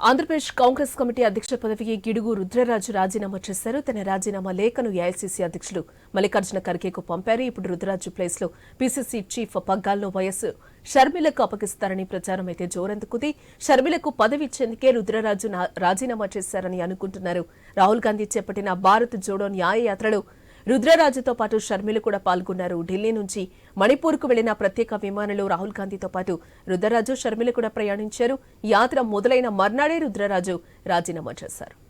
Andhra Pradesh Congress committee అధ్యక్ష పదవికి గిడుగు రుద్రరాజు రాజీనామా చేశారు. తన రాజీనామా లేఖను ఏఐసీసీ అధ్యక్షులు మల్లికార్జున ఖర్గేకు పంపారు. ఇప్పుడు రుద్రరాజు ప్లేస్లో పీసీసీ చీఫ్ పగ్గాల్లో వయస్సు షర్మిలకు అప్పగిస్తారని ప్రచారం అయితే జోరందుకుంది. షర్మిలకు పదవి ఇచ్చేందుకే రుద్రరాజు రాజీనామా చేశారని అనుకుంటున్నారు. రాహుల్ గాంధీ చేపట్టిన భారత్ జోడో న్యాయయాత్రలో రుద్రరాజుతో పాటు షర్మిలు కూడా పాల్గొన్నారు. ఢిల్లీ నుంచి మణిపూర్కు వెళ్ళిన ప్రత్యేక విమానంలో రాహుల్ గాంధీతో పాటు రుద్రరాజు షర్మిలు కూడా ప్రయాణించారు. యాత్ర మొదలైన మర్నాడే రుద్రరాజు రాజీనామా చేశారు.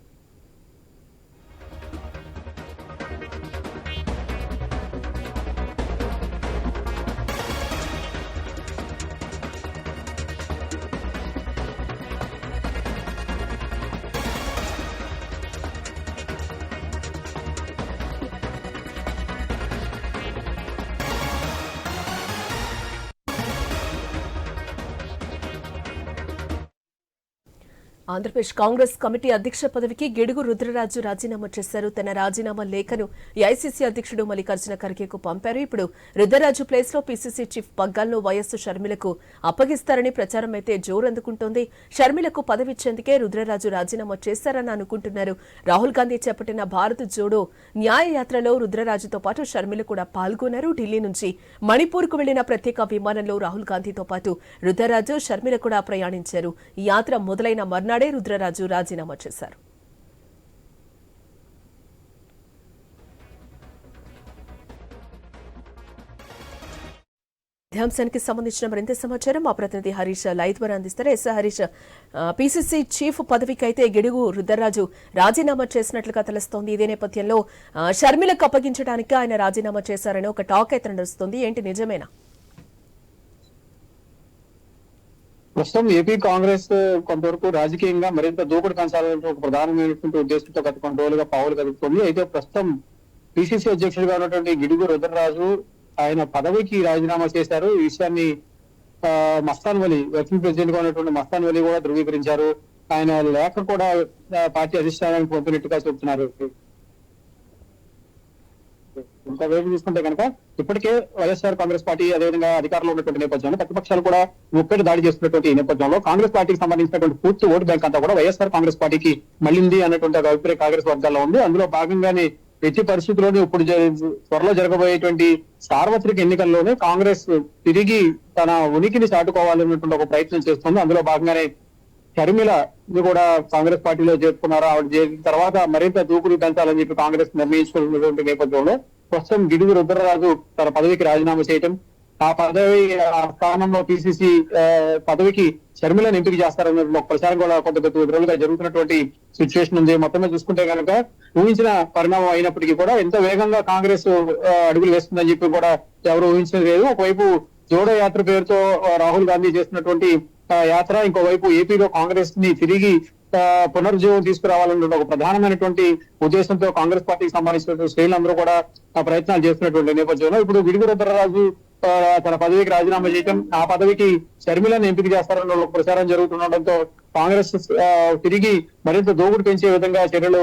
ఆంధ్రప్రదేశ్ కాంగ్రెస్ కమిటీ అధ్యక్ష పదవికి గిడుగు రుద్రరాజు రాజీనామా చేశారు. తన రాజీనామా లేఖను ఏఐసీసీ అధ్యక్షుడు మల్లికార్జున ఖర్గేకు పంపారు. ఇప్పుడు రుద్రరాజు ప్లేస్లో పీసీసీ చీఫ్ పగ్గాల్లో వైఎస్ షర్మిలకు అప్పగిస్తారని ప్రచారం అయితే జోరందుకుంటోంది. షర్మిలకు పదవిచ్చేందుకే రుద్రరాజు రాజీనామా చేశారని అనుకుంటున్నారు. రాహుల్ గాంధీ చేపట్టిన భారత్ జోడో న్యాయయాత్రలో రుద్రరాజుతో పాటు షర్మిల కూడా పాల్గొన్నారు. ఢిల్లీ నుంచి మణిపూర్కు వెళ్ళిన ప్రత్యేక విమానంలో రాహుల్ గాంధీతో పాటు రుద్రరాజు షర్మిల కూడా ప్రయాణించారు. ఈ యాత్ర మొదలైన మర్నాడు రుద్రరాజు రాజీనామా చేశారు. ఇదే అంశానికి సంబంధించిన మరింత సమాచారం మా ప్రతినిధి హరీష్ లైవ్ ద్వారా అందిస్తారు. ఎస్ హరీష్ పీసీసీ చీఫ్ పదవికి అయితే గిడుగు రుద్రరాజు రాజీనామా చేసినట్లుగా తెలుస్తోంది. ఇదే నేపథ్యంలో షర్మిలకు అప్పగించడానికి ఆయన రాజీనామా చేశారని ఒక టాక్ అయితే నడుస్తుంది. ఏంటి నిజమేనా? ప్రస్తుతం ఏపీ కాంగ్రెస్ కొంతవరకు రాజకీయంగా మరింత దూకుడు పెంచాలనే ఒక ప్రధానమైనటువంటి ఉద్దేశంతో గత కొన్ని రోజులుగా పావులు కదుపుతుంది. అయితే ప్రస్తుతం పిసిసి అధ్యక్షుడిగా ఉన్నటువంటి గిడుగు రుద్రరాజు ఆయన పదవికి రాజీనామా చేశారు. ఈ విషయాన్ని ఆ, మస్తాన్ వలి వర్కింగ్ ప్రెసిడెంట్గా ఉన్నటువంటి మస్తాన్ వలి కూడా ధృవీకరించారు. ఆయన లేఖ కూడా పార్టీ అధిష్టానానికి పంపినట్టుగా చెబుతున్నారు. ఇంకా వైపు చూసుకుంటే కనుక ఇప్పటికే వైఎస్ఆర్ కాంగ్రెస్ పార్టీ అదేవిధంగా అధికారంలో ఉన్నటువంటి నేపథ్యంలో ప్రతిపక్షాలు కూడా ముప్పటి దాడి చేస్తున్నటువంటి ఈ నేపథ్యంలో కాంగ్రెస్ పార్టీకి సంబంధించినటువంటి పూర్తి ఓటు బ్యాంక్ అంతా కూడా వైఎస్ఆర్ కాంగ్రెస్ పార్టీకి మళ్ళింది అన్నటువంటి ఒక అభిప్రాయం కాంగ్రెస్ వర్గాల్లో ఉంది. అందులో భాగంగానే ప్రతి పరిస్థితుల్లోనే ఇప్పుడు త్వరలో జరగబోయేటువంటి సార్వత్రిక ఎన్నికల్లోనే కాంగ్రెస్ తిరిగి తన ఉనికిని చాటుకోవాలన్నటువంటి ఒక ప్రయత్నం చేస్తుంది. అందులో భాగంగానే షర్మిల కూడా కాంగ్రెస్ పార్టీలో చేరుకున్నారు? ఆవిడ చేరిన తర్వాత మరింత దూకుడు పెంచాలని చెప్పి కాంగ్రెస్ నిర్ణయించుకున్నటువంటి నేపథ్యంలో ప్రస్తుతం గిడుగు రుద్రరాజు తన పదవికి రాజీనామా చేయటం ఆ పదవి ఆ స్థానంలో పిసిసి పదవికి షర్మిలను ఎంపిక చేస్తారన్న ఒక ప్రచారం కూడా కొంత కొద్ది రోజులుగా జరుగుతున్నటువంటి సిచ్యువేషన్ ఉంది. మొత్తం చూసుకుంటే కనుక ఊహించిన పరిణామం అయినప్పటికీ కూడా ఎంతో వేగంగా కాంగ్రెస్ అడుగులు వేస్తుందని చెప్పి కూడా ఎవరు ఊహించడం లేదు. ఒకవైపు జోడో యాత్ర పేరుతో రాహుల్ గాంధీ చేస్తున్నటువంటి యాత్ర ఇంకోవైపు ఏపీలో కాంగ్రెస్ని తిరిగి ఆ, పునరుజ్జీవం తీసుకురావాలన్న ఒక ప్రధానమైనటువంటి ఉద్దేశంతో కాంగ్రెస్ పార్టీకి సంబంధించినటువంటి శ్రేణులందరూ కూడా ప్రయత్నాలు చేస్తున్నటువంటి నేపథ్యంలో ఇప్పుడు విడిగురు రుద్రరాజు తన పదవికి రాజీనామా చేయటం ఆ పదవికి షర్మిలను ఎంపిక చేస్తారన్న ప్రచారం జరుగుతుండటంతో కాంగ్రెస్ తిరిగి మరింత దోగుడు పెంచే విధంగా చర్యలు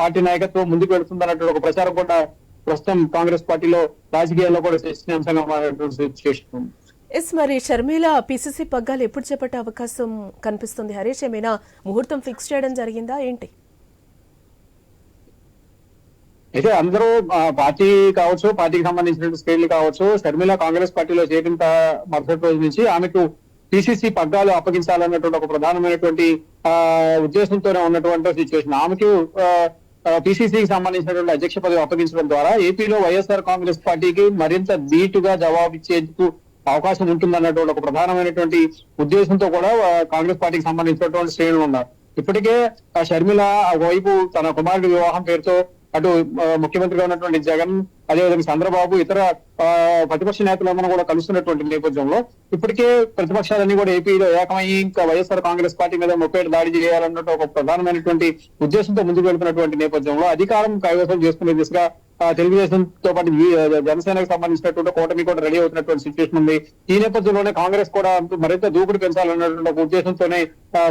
పార్టీ నాయకత్వం ముందుకు వెళుతుందన్నటువంటి ఒక ప్రచారం కూడా ప్రస్తుతం కాంగ్రెస్ పార్టీలో రాజకీయాల్లో కూడా చర్చనీయాంశంగా మారినటువంటి సిచ్యువేషన్ ఉంది. ఎస్ మరి షర్మిల పిసిసి పగ్గాలు ఎప్పుడు చేపట్టే అవకాశం కనిపిస్తుంది? హరీష్ ఏమైనా ముహూర్తం ఫిక్స్ చేయడం జరిగిందా? ఏంటి? అయితే అందరూ పార్టీ కావచ్చు పార్టీకి సంబంధించిన స్టేట్లు కావచ్చు షర్మిల కాంగ్రెస్ పార్టీలో చేరిన మరుసటి రోజు నుంచి ఆమెకు పిసిసి పగ్గాలు అప్పగించాలన్నటువంటి ఒక ప్రధానమైనటువంటి ఆ ఉద్దేశంతోనే ఉన్నటువంటి సిచ్యువేషన్ ఆమెకు పిసిసికి సంబంధించినటువంటి అధ్యక్ష పదవి అప్పగించడం ద్వారా ఏపీలో వైఎస్ఆర్ కాంగ్రెస్ పార్టీకి మరింత ధీటుగా జవాబిచ్చేందుకు అవకాశం ఉంటుందన్నటువంటి ఒక ప్రధానమైనటువంటి ఉద్దేశంతో కూడా కాంగ్రెస్ పార్టీకి సంబంధించినటువంటి శ్రేణులు ఉన్నారు. ఇప్పటికే ఆ షర్మిల ఒకవైపు తన కుమారుడి వివాహం పేరుతో అటు ముఖ్యమంత్రిగా ఉన్నటువంటి జగన్ అదేవిధంగా చంద్రబాబు ఇతర ఆ, ప్రతిపక్ష నేతలందరూ కూడా కలుస్తున్నటువంటి నేపథ్యంలో ఇప్పటికే ప్రతిపక్షాలన్నీ కూడా ఏపీలో ఏకమయ్యి ఇంకా వైఎస్ఆర్ కాంగ్రెస్ పార్టీ మీద ముప్పై దాడి చేయాలన్నట్టు ఒక ప్రధానమైనటువంటి ఉద్దేశంతో ముందుకు వెళ్తున్నటువంటి నేపథ్యంలో అధికారం కైవసం చేసుకునే దిశగా తెలుగుదేశం తో పాటు జనసేనకు సంబంధించినటువంటి కూటమి కూడా రెడీ అవుతున్నటువంటి సిచ్యువేషన్ ఉంది. ఈ నేపథ్యంలోనే కాంగ్రెస్ కూడా మరింత దూకుడు పెంచాలన్నటువంటి ఒక ఉద్దేశంతోనే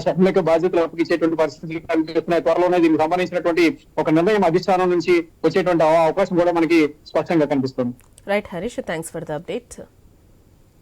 సభ్యులకు బాధ్యతలు అప్పగించేటువంటి పరిస్థితులు కనిపిస్తున్నాయి త్వరలోనే దీనికి సంబంధించినటువంటి ఒక నిర్ణయం అధిష్టానం నుంచి వచ్చేటువంటి అవకాశం కూడా మనకి స్పష్టంగా కనిపిస్తుంది. Right Harish thanks for the update